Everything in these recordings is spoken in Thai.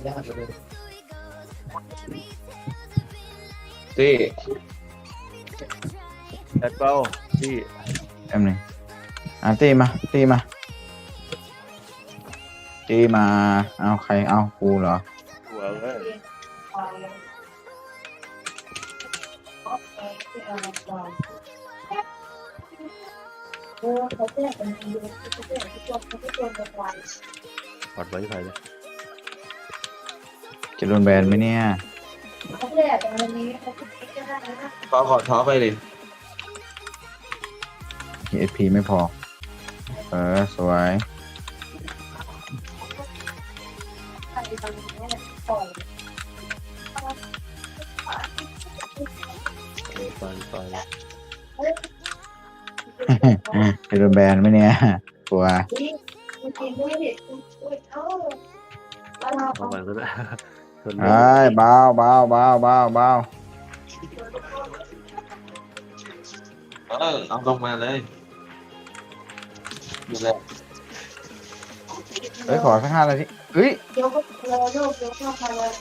ที่แอดเป้าที่แป๊บหนึงอะตีมา ตีมา ตีมา เอาใครเอากูเหรอ หัวเลยเขาเรียกเป็นดีเขาเรียกเป็นตัวเขาเรียกเป็นตัวปลอดไว้ใครเลย จะโดนแบนไหมเนี่ยเขาเรียกเป็นวันนี้เขาคิดก็ได้นะขอขอท้อไปเลยเอพีไม่พอ เออ สวยใครตอนนี้ปล่อยไปไปจะโดนแบนไหมเนี่ยกลัวจริงจริงด้วยเด็ก ด้วยเอ้าแล้วเราเอาไปก็ได้ชนเอ้ยเบาเบาเบาเบาเบาเออเอาลงมาเลยนี่แหละเฮ้ยขอสักห้านาทีเฮ้ยเดี๋ยวก็เราลูกเดี๋ยวก็มาเลย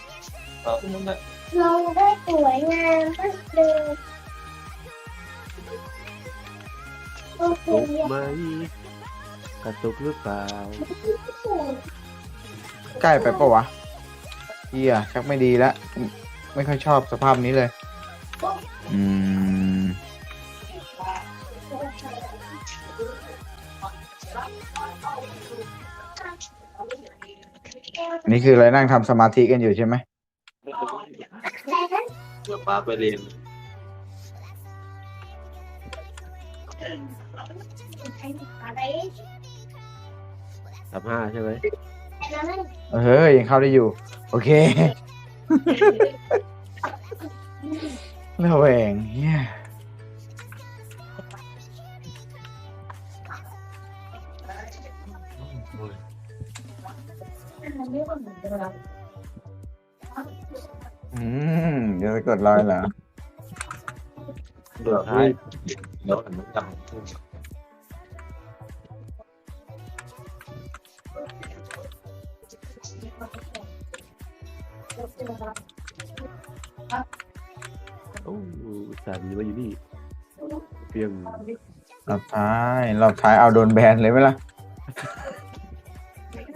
เออนั่นแหละเราได้สวยงามมากเลยโอเคตุกไหมกระตุกหรือเปล่า ใกล้ไปปะวะ เฮียชักไม่ดีแล้ว ไม่ค่อยชอบสภาพนี้เลย อืม นี่คืออะไรนั่งทำสมาธิกันอยู่ใช่ไหมเพื่อป้าไปเรียนอะไรสามห้าใช่ไหมนั่น เฮ้ยยังเข้าได้อยู่ โอเคระแวงเฮียไม่ว่าเหมือนเดิมอืมเดี๋ยวจะกดรอยเหรอ เดี๋ยวให้เดี๋ยวอันนั้นดัง โอ้สามีมาอยู่นี่เพียงรอบท้ายรอบท้ายเอาโดนแบนเลยไหมล่ะ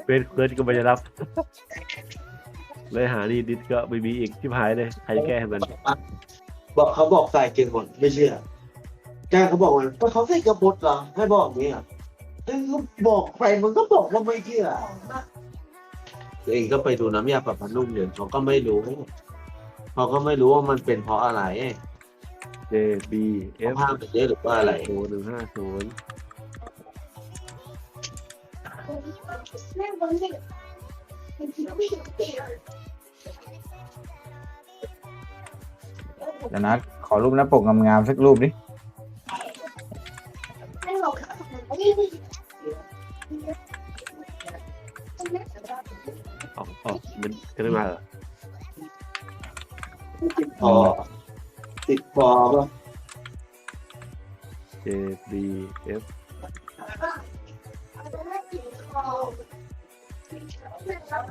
เป็นเพื่อนก็ไม่ได้รับ เลยหานี่ดิสก็ไม่มีอีกที่หายเลย ใครแก้ให้มัน บอกเขาบอกใส่เก่งหมดไม่เชื่อแกเขาบอกว่าก็เขาใส่กระบดเหรอให้บอกอย่างนี้อะเอ้ยก็บอกไปมันก็บอกว่าไม่เชื่อ ตัวเองก็ไปดูน้ำยาปรับผ้านุ่มเดี๋ยวเขาก็ไม่รู้เขาก็ไม่รู้ว่ามันเป็นเพราะอะไรเจบีเอฟผ้ามันเยอะหรือว่าอะไร ศูนย์หนึ่งห้าศูนย์แม่บนนี่เดี๋ยวนะขอรูปหน้าปกงามๆสักรูปดิ ติดคอติดคอป่ะเจบีเอฟ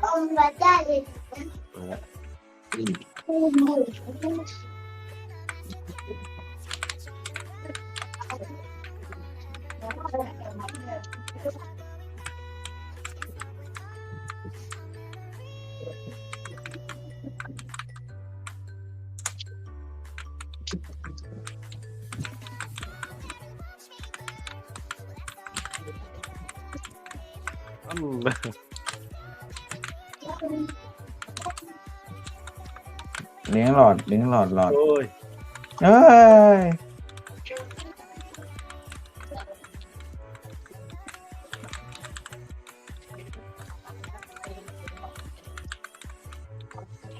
เอามาได้เลยมาแล้วอืมอืม เลี้ยงหลอดเลี้ยงหลอดหลอดโอ้ยเอ้ย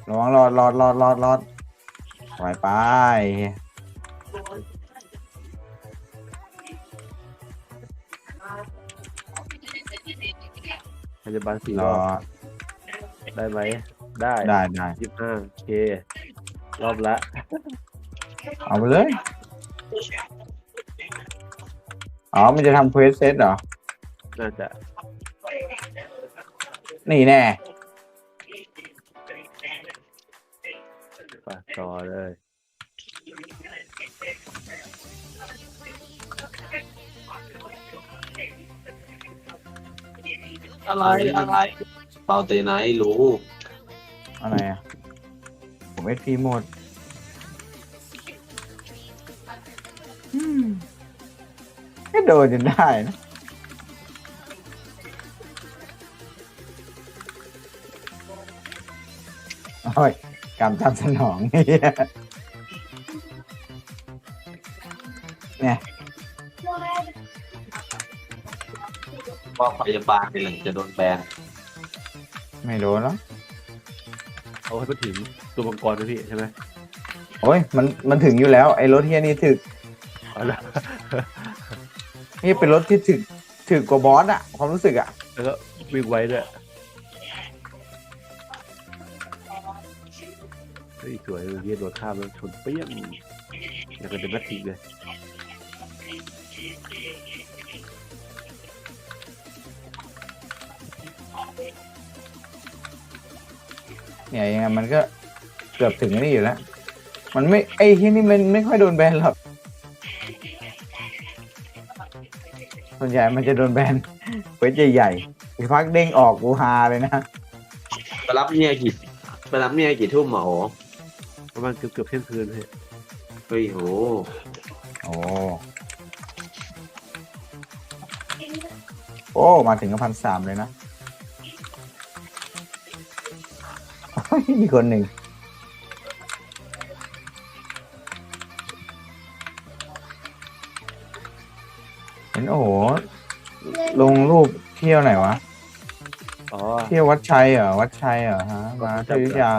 ระวังหลอดหลอดหลอดหลอดหลอดปล่อยไป พยาบาลสี่รรออบได้ไหมได้ได้ได้ยี่สิบห้าเครอบละเอาไปเลย อ๋อ มันจะทำเควสเซตเหรอ น่าจะนี่แน่ปะต่อเลย อะไรอะไรเป้าตีไหนรู้อะไรอะ ผมเอพีหมดอืมก็โดนจนได้นะ โอ้ยกำทำสนองเหี้ยเนี่ย พยาบาลเป็นหลังจะโดนแบนไม่โดนหรอกเอาให้ไปถึงตัวมังกรด้วยพี่ใช่ไหมโอ้ยมันมันถึงอยู่แล้ว ไอ้รถเฮียนี่ถึก เอาละนี่เป็นรถที่ถึกถึกกว่าบอสอะความรู้สึกอะแล้วก็วิ่งไวด้วยเฮ้ยสวยเลยเฮียโดนข้ามแล้วชนเปี้ยงแล้วก็เป็นนักทีเลย เนี่ยยังไงมันก็เกือบถึงนี่อยู่แล้ว มันไม่ไอ้ที่นี่มันไม่ค่อยโดนแบนหรอก ส่วนใหญ่มันจะโดนแบนเวทใหญ่ๆอีกพักเด้งออกกูฮาเลยนะ ไปรับเมียกี่ไปรับเมียกี่ทุ่มอะโอ้ประมาณเกือบเกือบเที่ยงคืนเลยเฮ้ยโหโอ้โอ้ มาถึงก็พันสามเลยนะ เฮ้ยมีคนหนึ่งเห็นโอ้โห ลงรูปเที่ยวไหนวะ อ๋อ เที่ยววัดชัยเหรอ วัดชัยเหรอฮะมาเที่ยวอยุธยา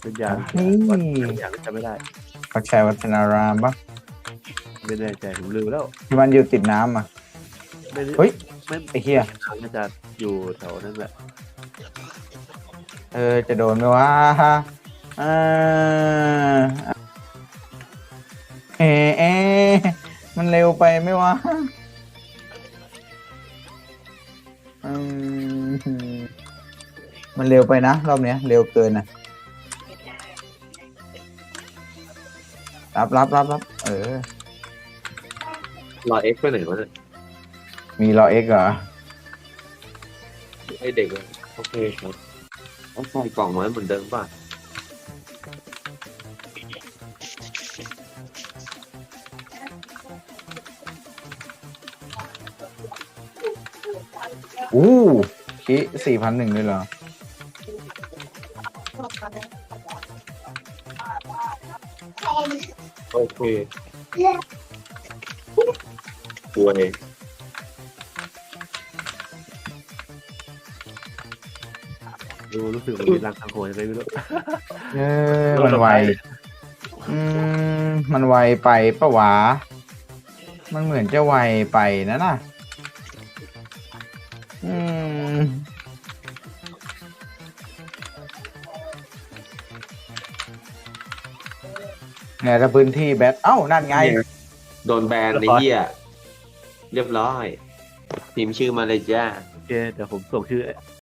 เป็นยางนี่ วันอย่างจำไม่ได้วัดชัยวัฒนารามปะไม่แน่ใจผมลืมแล้วที่มันอยู่ติดน้ำอะ ไม่ได้เฮ้ย ไม่ไอ้เหี้ยน่าจะอยู่แถวนั้นแหละ เออจะโดนไหมวะเออเอะเอะมันเร็วไปไหมวะอืมมันเร็วไปนะรอบเนี้ย เร็วเกินนะรับรับรับรับเออ รอเอ็กซ์ไปไหนวะเนี่ยมีรอเอ็กเหรอไอเด็กอะโอเคครับ เอาใส่กล่องไว้เหมือนเดิมป่ะอู้คิสี่พันหนึ่งเลยเหรอ โอเคกลัวเลย ดูรู้สึกมันมีรังสังโหรยังไงไม่รู้เออมันไวอืมมันไวไปปะวะ มันเหมือนจะไวไปนะน่ะ อืม เนี่ยถ้าพื้นที่แบทเอ้า นั่นไง โดนแบนในเหี้ยเรียบร้อยพิมพ์ชื่อมาเลยจ้า โอเคเดี๋ยวผมส่งชื่อ